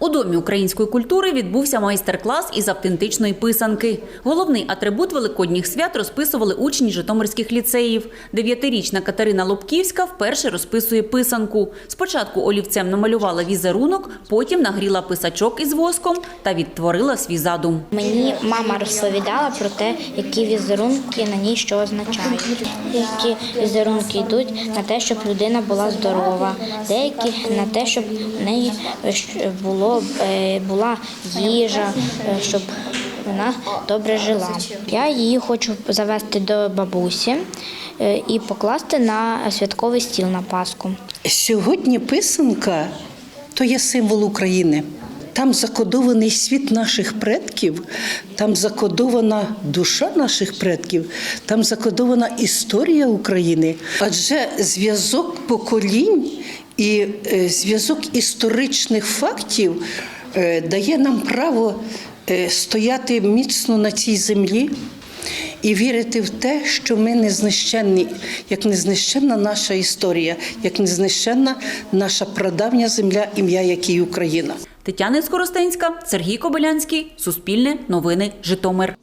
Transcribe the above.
У домі української культури відбувся майстер-клас із автентичної писанки. Головний атрибут великодніх свят розписували учні житомирських ліцеїв. Дев'ятирічна Катерина Лобківська вперше розписує писанку. Спочатку олівцем намалювала візерунок, потім нагріла писачок із воском та відтворила свій задум. Мені мама розповідала про те, які візерунки на ній що означають. Деякі візерунки йдуть на те, щоб людина була здорова, деякі на те, щоб в неї е, щ- було, е, була їжа, е, щоб вона добре жила. Я її хочу завести до бабусі е, і покласти на святковий стіл на Пасху. Сьогодні писанка то є символ України. Там закодований світ наших предків, там закодована душа наших предків, там закодована історія України. Адже зв'язок поколінь і е, зв'язок історичних фактів е, дає нам право е, стояти міцно на цій землі і вірити в те, що ми не знищенні, як незнищенна наша історія, як незнищенна наша прадавня земля, ім'я якій Україна. Тетяна Скоростенська, Сергій Кобилянський, Суспільне, Новини, Житомир.